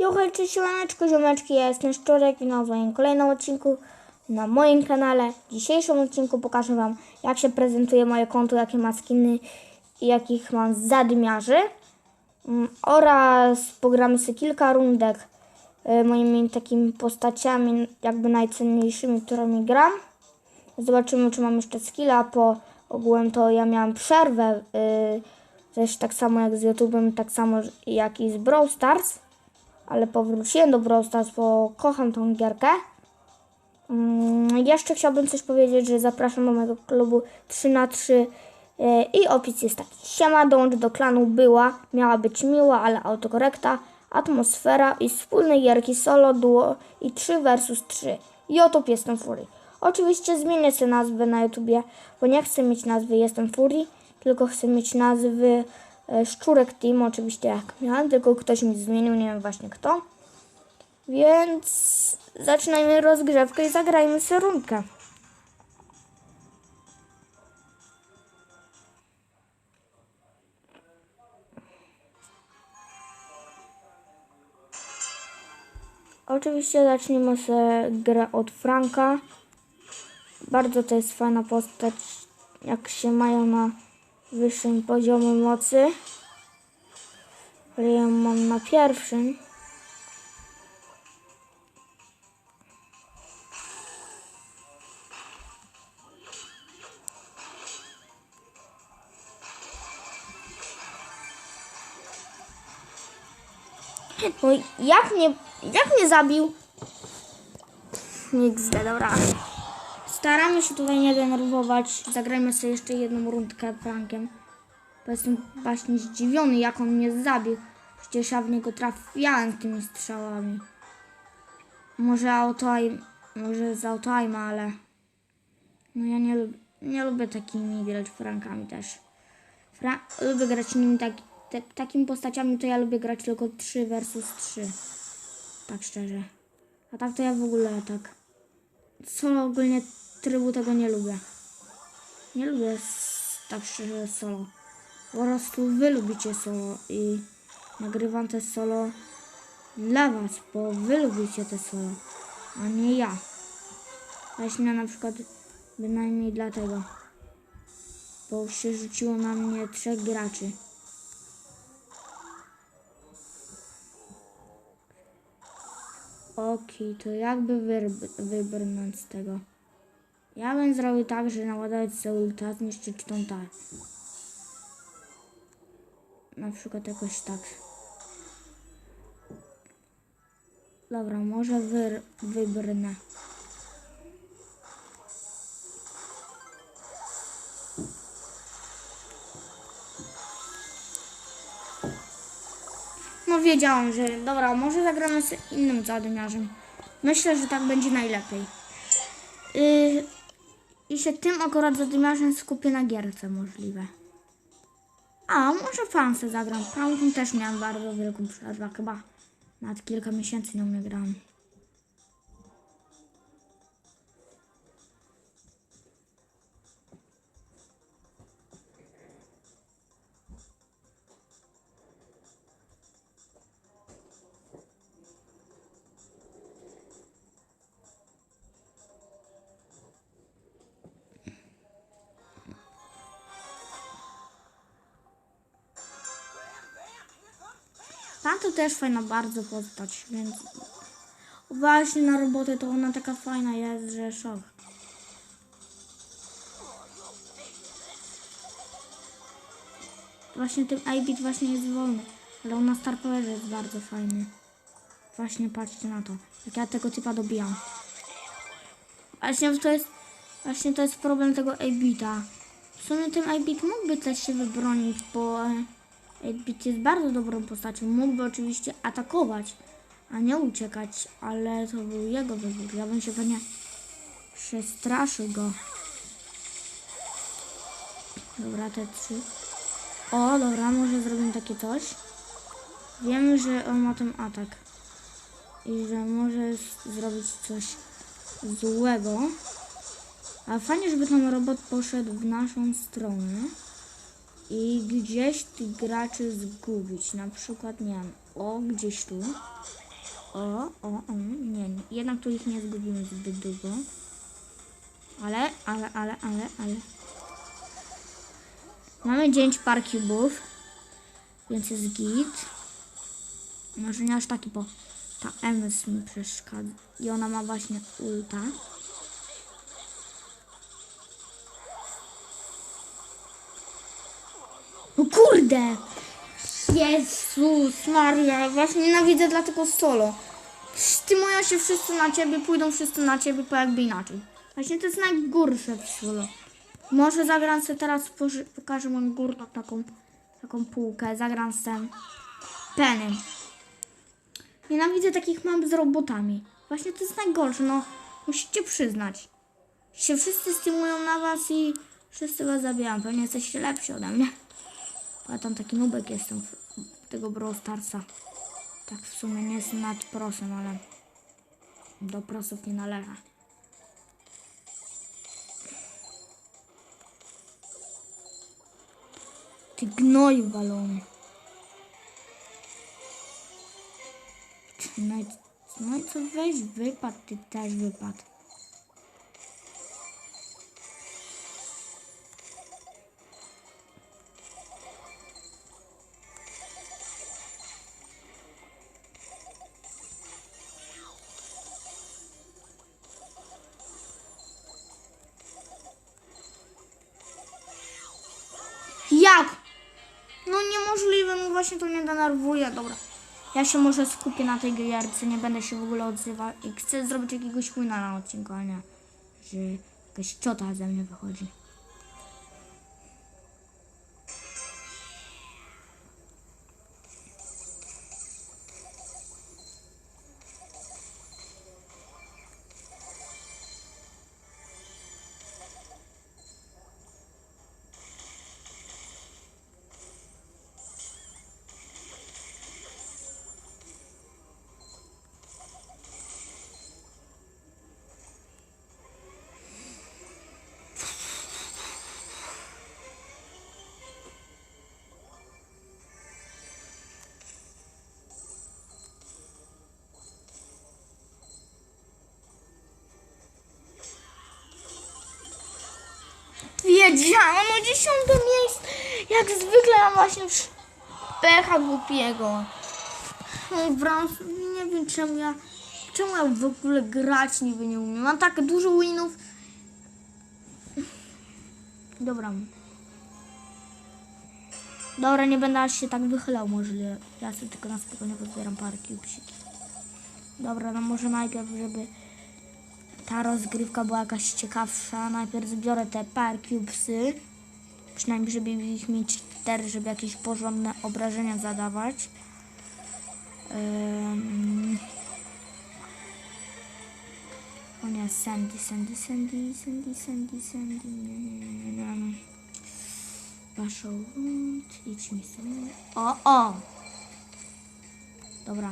Juchajcie siemaneczko, ziomeczki, ja jestem Szczurek i na moim kolejnym odcinku na moim kanale. W dzisiejszym odcinku pokażę Wam, jak się prezentuje moje konto, jakie ma skiny i jakich mam zadymiarzy. Mm, Oraz pogramy sobie kilka rundek y, moimi takimi postaciami, jakby najcenniejszymi, którymi gram. Zobaczymy, czy mam jeszcze skilla, po ogółem to ja miałam przerwę, y, też tak samo jak z YouTube'em, tak samo jak i z Brawl Stars ale powróciłem do Brawl bo kocham tą gierkę. Mm, jeszcze chciałbym coś powiedzieć, że zapraszam do mojego klubu 3 na 3 e, i opis jest taki. Siema, dołącz do klanu była, miała być miła, ale autokorekta, atmosfera i wspólne gierki solo, duo i 3 versus 3. YouTube Jestem Fury. Oczywiście zmienię sobie nazwę na YouTubie, bo nie chcę mieć nazwy Jestem Fury, tylko chcę mieć nazwy Szczurek Team, oczywiście jak miałem, tylko ktoś mi zmienił, nie wiem właśnie kto. Więc zaczynajmy rozgrzewkę i zagrajmy sobie rundkę. Oczywiście zaczniemy sobie grę od Franka. Bardzo to jest fajna postać, jak się mają na wyższym poziomie mocy. Ale ja mam na pierwszym. No jak mnie, jak mnie zabił? Nikt dobra. Staramy się tutaj nie denerwować. Zagrajmy sobie jeszcze jedną rundkę prankiem. Bo jestem właśnie zdziwiony, jak on mnie zabił. Przecież ja w niego trafiałem tymi strzałami. Może auto-aim, może z auto-aima, ale... No ja nie, lub, nie lubię takimi grać frankami też. Fra lubię grać nimi tak, te, takimi postaciami, to ja lubię grać tylko 3 versus 3. Tak szczerze. A tak to ja w ogóle tak. Solo ogólnie trybu tego nie lubię. Nie lubię tak szczerze solo. Po prostu wy lubicie solo i nagrywam te solo dla was, bo wy lubicie te solo, a nie ja. Właśnie na przykład bynajmniej dlatego. Bo się rzuciło na mnie trzech graczy. Okej, to jakby wybrnąć z tego? Ja bym zrobił tak, że naładować sobie ulta, zniszczyć tą tak. Na przykład jakoś tak. Dobra, może wy, wybrnę. No wiedziałam, że dobra, może zagramy z innym zadymiarzem. Myślę, że tak będzie najlepiej. Yy, I się tym akurat zadymiarzem skupię na gierce możliwe. A, może fansę zagram. Franką też miałam bardzo wielką przerwę, chyba nad kilka miesięcy nią nie grałam. Ta to też fajna bardzo postać, więc właśnie na robotę to ona taka fajna jest, że szok. Właśnie ten iBit właśnie jest wolny, ale on na Star jest bardzo fajny. Właśnie patrzcie na to, jak ja tego typa dobijam. Właśnie to jest, właśnie to jest problem tego iBita. W sumie ten iBit mógłby też się wybronić, bo 8-bit jest bardzo dobrą postacią. Mógłby oczywiście atakować, a nie uciekać, ale to był jego wybór. Ja bym się pewnie przestraszył go. Dobra, te trzy. O, dobra, może zrobimy takie coś. Wiemy, że on ma ten atak. I że może zrobić coś złego. A fajnie, żeby ten robot poszedł w naszą stronę i gdzieś tych graczy zgubić. Na przykład, nie wiem, o, gdzieś tu. O, o, o, nie, nie. Jednak tu ich nie zgubimy zbyt długo. Ale, ale, ale, ale, ale. Mamy 9 par cubów. Więc jest git. Może nie aż taki, bo ta MS mi przeszkadza. I ona ma właśnie ulta. Kurde! Jezus Maria, właśnie nienawidzę dlatego solo. Przecież Ty moja się wszyscy na ciebie, pójdą wszyscy na ciebie, bo jakby inaczej. Właśnie to jest najgorsze w solo. Może zagram sobie teraz, pokażę moją górną taką, taką półkę, zagram sobie Penny. Nienawidzę takich map z robotami. Właśnie to jest najgorsze, no. Musicie przyznać. Się wszyscy stymują na was i wszyscy was zabijają. Pewnie jesteście lepsi ode mnie. Bo tam taki nubek jestem tego Brawl Starsa. Tak w sumie nie jestem nad prosem, ale do prosów nie należę. Ty gnoju balony. No i, no i co weź wypad, ty też wypad. Denerwuje, dobra. Ja się może skupię na tej gierce, nie będę się w ogóle odzywał i chcę zrobić jakiegoś wina na odcinku, a nie, że jakaś ciota ze mnie wychodzi. Wiedziałam, no dziesiąte miejsce. Jak zwykle mam właśnie pecha głupiego. No nie wiem czemu ja, czemu ja w ogóle grać niby nie umiem. Mam tak dużo winów. Dobra. Dobra, nie będę aż się tak wychylał może. Ja sobie tylko na spokojnie pozbieram parę cubesiki. Dobra, no może najpierw, żeby ta rozgrywka była jakaś ciekawsza. Najpierw zbiorę te par cubesy. Przynajmniej, żeby ich mieć cztery, żeby jakieś porządne obrażenia zadawać. Ym... O nie, Sandy, Sandy, Sandy, Sandy, Sandy, Sandy, nie, nie, nie. Waszą wód, idź sobie. O, o! Dobra.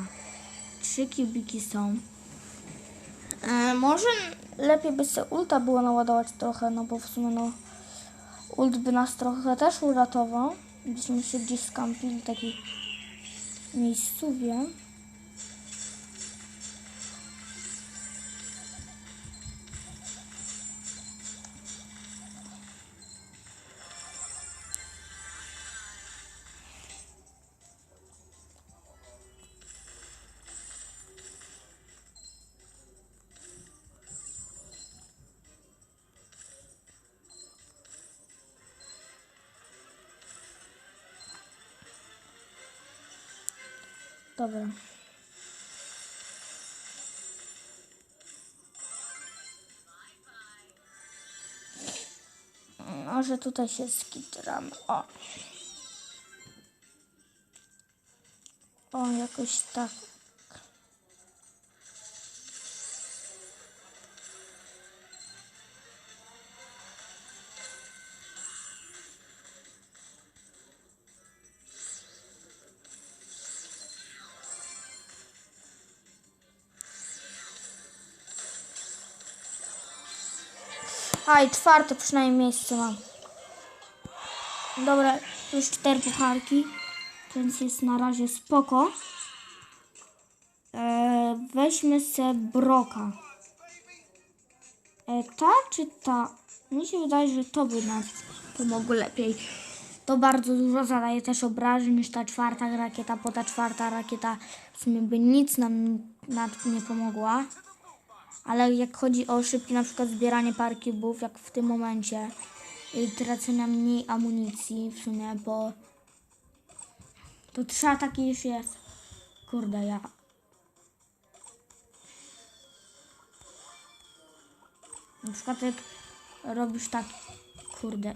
Trzy kubiki są. E, może lepiej by się ulta było naładować trochę, no bo w sumie no ult by nas trochę też uratował. Byśmy się gdzieś skampili w takiej miejscowie. Dobra. Może tutaj się skitramy. O. O, jakoś tak. A i czwarte przynajmniej miejsce mam. Dobra, już cztery pucharki, więc jest na razie spoko. E, weźmy se broka. E, ta czy ta? Mi się wydaje, że to by nam pomogło lepiej. To bardzo dużo zadaje też obrażeń niż ta czwarta rakieta, bo ta czwarta rakieta w sumie by nic nam nad nie pomogła. Ale jak chodzi o szybkie na przykład zbieranie par cubów, jak w tym momencie, i tracenia mniej amunicji w sumie, bo to trzy ataki już jest. Kurde, ja. Na przykład jak robisz tak, kurde.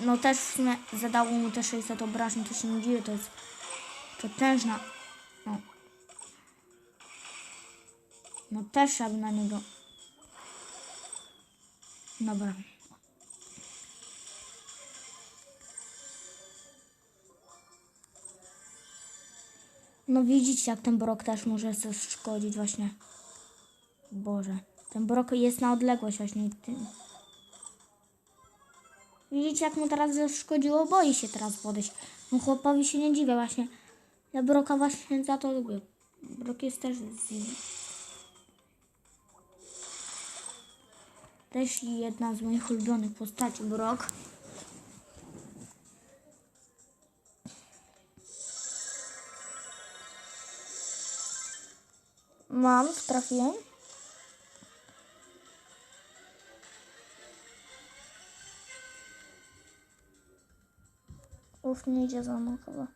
No też w sumie zadało mu te 600 obrażeń, to się nie dziwię, to jest potężna. No. No też aby na niego. Dobra. No widzicie jak ten brok też może zaszkodzić właśnie. Boże. Ten brok jest na odległość właśnie. Widzicie jak mu teraz zaszkodziło? Boi się teraz podejść. No chłopowi się nie dziwię właśnie. Ja broka właśnie za to lubię. Brok jest też z... Też jedna z moich ulubionych postaci, Brok. Mam, trafiłem. Uf, nie idzie za mną chyba.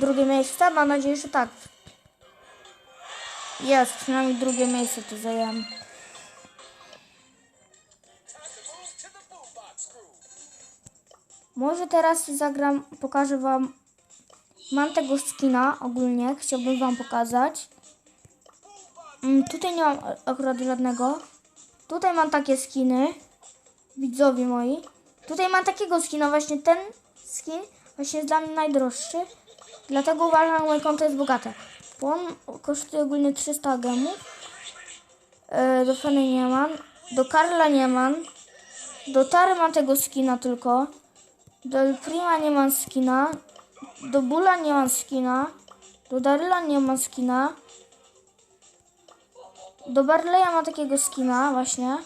Drugie miejsce? Mam nadzieję, że tak. Jest, przynajmniej drugie miejsce to zajęłem. Może teraz zagram, pokażę wam. Mam tego skina ogólnie, chciałbym wam pokazać. Mm, tutaj nie mam akurat żadnego. Tutaj mam takie skiny. Widzowie moi. Tutaj mam takiego skina, właśnie ten skin właśnie jest dla mnie najdroższy. Dlatego uważam, że moje konto jest bogate. Bo kosztuje ogólnie 300 gemów. E, do Feny nie mam. Do Karla nie mam. Do Tary mam tego skina tylko. Do Prima nie mam skina. Do Bula nie mam skina. Do Daryla nie mam skina. Do Barleya mam takiego skina właśnie.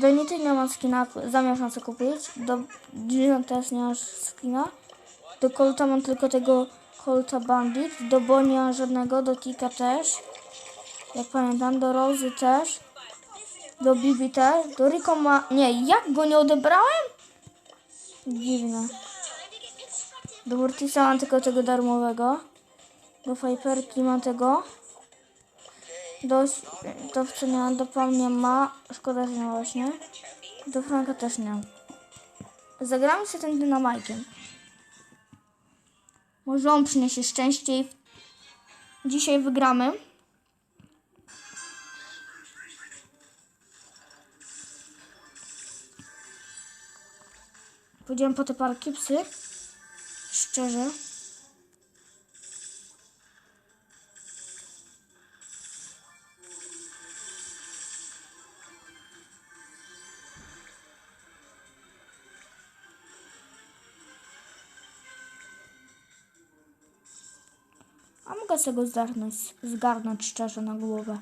Do Nity nie mam skina, zamierzam sobie kupić. Do Gina też nie mam skina. Do Colta mam tylko tego Colta Bandit. Do mam żadnego. Do Tika też. Jak pamiętam. Do Rozy też. Do Bibi też. Do Rico ma... Nie, jak go nie odebrałem? Dziwne. Do Mortisa mam tylko tego darmowego. Do Viperki mam tego. Do, do w co nie mam, do Pam nie ma. Szkoda, że nie właśnie. Do Franka też nie. Zagramy się tym dynamajkiem. Może on przyniesie szczęście i dzisiaj wygramy. Pójdziemy po te parki psy. Szczerze. A mogę sobie go zgarnąć, zgarnąć szczerze na głowę.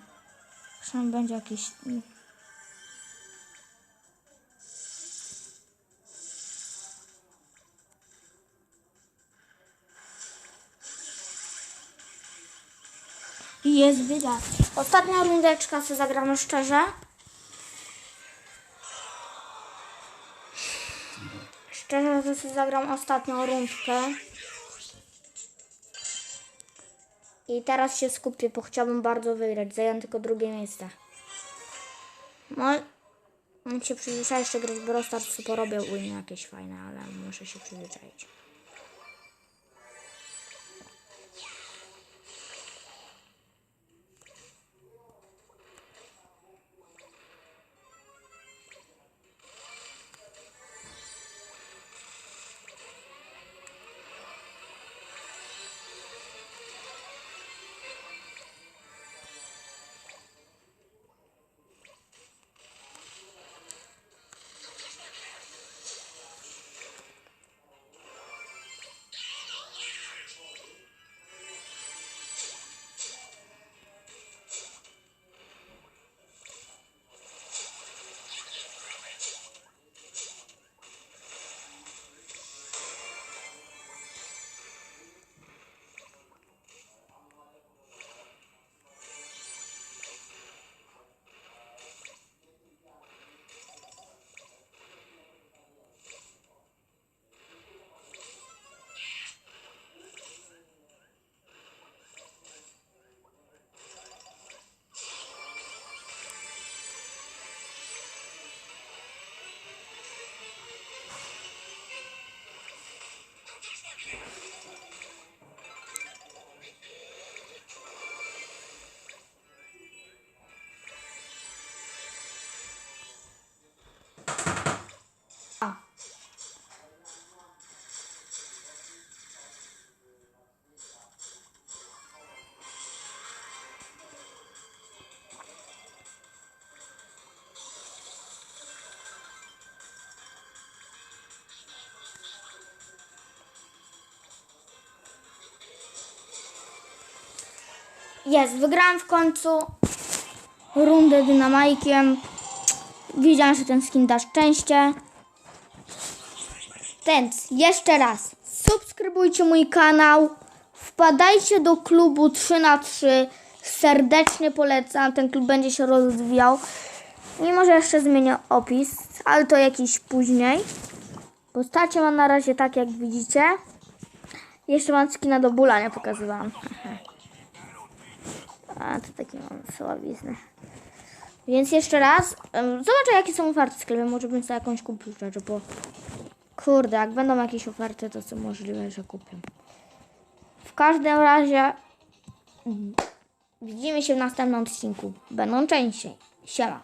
Przynajmniej będzie jakiś... Jest wygrać. Ostatnia rundeczka, co zagramy szczerze. Szczerze, to sobie zagram ostatnią rundkę. I teraz się skupię, bo chciałbym bardzo wygrać. Zająłem tylko drugie miejsce. No, mam się przyzwyczaić jeszcze grać Brawl Stars, porobię win jakieś fajne, ale muszę się przyzwyczaić. Jest, wygrałam w końcu rundę dynamajkiem. Widziałam, że ten skin da szczęście. Więc jeszcze raz subskrybujcie mój kanał. Wpadajcie do klubu 3 na 3 Serdecznie polecam. Ten klub będzie się rozwijał. I może jeszcze zmienię opis, ale to jakiś później. Postacie mam na razie tak, jak widzicie. Jeszcze mam skina do bóla, nie pokazywałam. A, to taki mam słabizny. Więc jeszcze raz, zobaczę jakie są oferty w sklepie, może bym sobie jakąś kupił rzeczy, bo kurde, jak będą jakieś oferty, to co możliwe, że kupię. W każdym razie widzimy się w następnym odcinku. Będą częściej. Siema.